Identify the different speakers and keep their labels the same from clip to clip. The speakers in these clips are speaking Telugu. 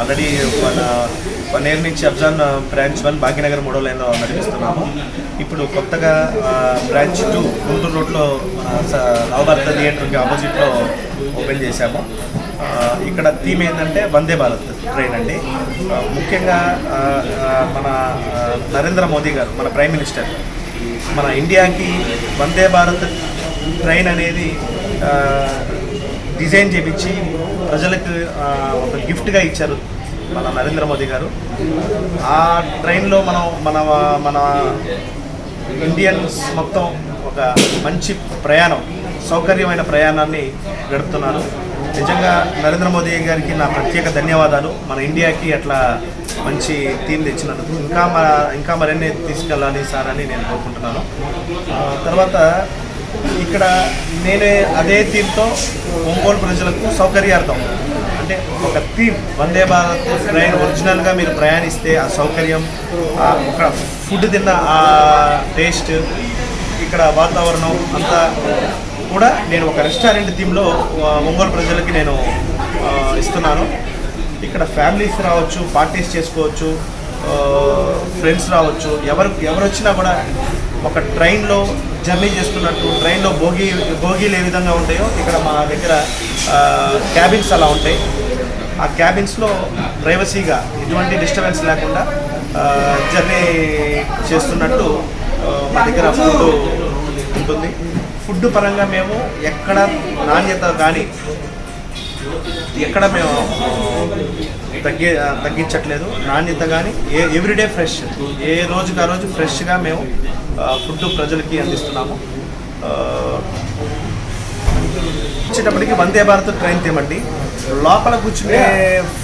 Speaker 1: ఆల్రెడీ మన వన్ ఇయర్ నుంచి అఫ్జాన్ బ్రాంచ్ వన్ భాగ్యనగర్ మూడో లైన్లో నడిపిస్తున్నాము. ఇప్పుడు కొత్తగా బ్రాంచ్ టూ గుంటూరు రోడ్లో నవభారత థియేటర్కి ఆపోజిట్లో ఓపెన్ చేశాము. ఇక్కడ థీమ్ ఏంటంటే వందే భారత్ ట్రైన్ అండి. ముఖ్యంగా మన నరేంద్ర మోదీ గారు మన ప్రైమ్ మినిస్టర్ మన ఇండియాకి వందే భారత్ ట్రైన్ అనేది డిజైన్ చేపించి ప్రజలకు ఒక గిఫ్ట్గా ఇచ్చారు మన నరేంద్ర మోదీ గారు. ఆ ట్రైన్లో మనం మన మన ఇండియన్స్ మొత్తం ఒక మంచి ప్రయాణం సౌకర్యమైన ప్రయాణాన్ని గడుపుతున్నారు. నిజంగా నరేంద్ర మోదీ గారికి నా ప్రత్యేక ధన్యవాదాలు. మన ఇండియాకి అట్లా మంచి థీమ్ తెచ్చినందుకు. ఇంకా మా ఇంకా మరిన్ని తీసుకెళ్ళాలి సార్ అని నేను కోరుకుంటున్నాను. తర్వాత ఇక్కడ నేనే అదే థీమ్తో ఒంగోలు ప్రజలకు సౌకర్యార్థం. అంటే ఒక థీమ్ వందే భారత్ ట్రైన్ ఒరిజినల్గా మీరు ప్రయాణిస్తే ఆ సౌకర్యం ఒక ఫుడ్ తిన్న ఆ టేస్ట్ ఇక్కడ వాతావరణం అంతా కూడా నేను ఒక రెస్టారెంట్ థీమ్లో ఒంగోలు ప్రజలకి నేను ఇస్తున్నాను. ఇక్కడ ఫ్యామిలీస్ రావచ్చు పార్టీస్ చేసుకోవచ్చు ఫ్రెండ్స్ రావచ్చు ఎవరు ఎవరు వచ్చినా కూడా ఒక ట్రైన్లో జర్నీ చేస్తున్నట్టు ట్రైన్లో భోగి భోగీలు ఏ విధంగా ఉంటాయో ఇక్కడ మా దగ్గర క్యాబిన్స్ అలా ఉంటాయి. ఆ క్యాబిన్స్లో ప్రైవసీగా ఎటువంటి డిస్టర్బెన్స్ లేకుండా జర్నీ చేస్తున్నట్టు మా దగ్గర ఫుడ్ ఉంటుంది. ఫుడ్ పరంగా మేము ఎక్కడ నాణ్యత కానీ ఎక్కడ మేము తగ్గి తగ్గించట్లేదు. నాణ్యత కానీ ఏ ఎవ్రీడే ఫ్రెష్ ఏ రోజుకి ఆ రోజు ఫ్రెష్గా మేము ఫుడ్ ప్రజలకి అందిస్తున్నాము. వచ్చేటప్పటికి వందే భారత్ ట్రైన్ తేమండి. లోపల కూర్చునే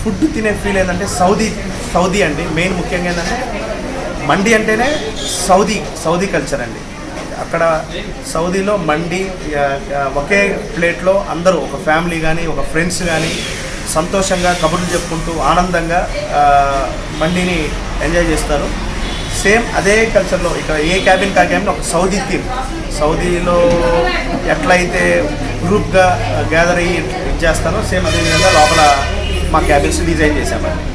Speaker 1: ఫుడ్ తినే ఫీల్ ఏంటంటే సౌదీ సౌదీ అండి. మెయిన్ ముఖ్యంగా ఏంటంటే మండి అంటేనే సౌదీ సౌదీ కల్చర్ అండి. అక్కడ సౌదీలో మండి ఒకే ప్లేట్లో అందరూ ఒక ఫ్యామిలీ కానీ ఒక ఫ్రెండ్స్ కానీ సంతోషంగా కబుర్లు చెప్పుకుంటూ ఆనందంగా మండిని ఎంజాయ్ చేస్తారు. సేమ్ అదే కల్చర్లో ఇక్కడ ఏ క్యాబిన్ కా క్యాబిన్ ఒక సౌదీ థీమ్. సౌదీలో ఎట్లయితే గ్రూప్గా గ్యాదర్ అయ్యి ఇది చేస్తానో సేమ్ అదే విధంగా లోపల మా క్యాబిన్స్ డిజైన్ చేశామండి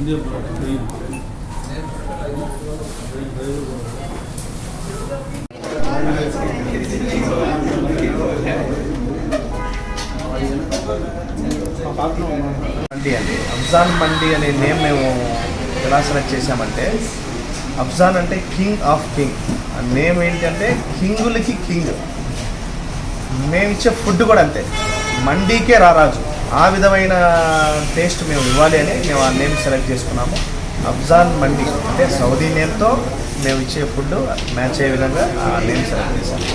Speaker 1: మండి అండి. అఫ్జాన్ మండి అనే నేమ్ మేము ఎలా సెలెక్ట్ చేశామంటే అఫ్జాన్ అంటే కింగ్ ఆఫ్ కింగ్. ఆ నేమ్ ఏంటంటే కింగులకి కింగ్. మేము ఇచ్చే ఫుడ్ కూడా అంతే. మండీకే రారాజు. ఆ విధమైన టేస్ట్ మేము ఇవ్వాలి అని మేము ఆ నేమ్ సెలెక్ట్ చేసుకున్నాము. అఫ్జాన్ మండి అంటే సౌదీ నేమ్తో మేము ఇచ్చే ఫుడ్ మ్యాచ్ అయ్యే విధంగా ఆ నేమ్ సెలెక్ట్ చేశాము.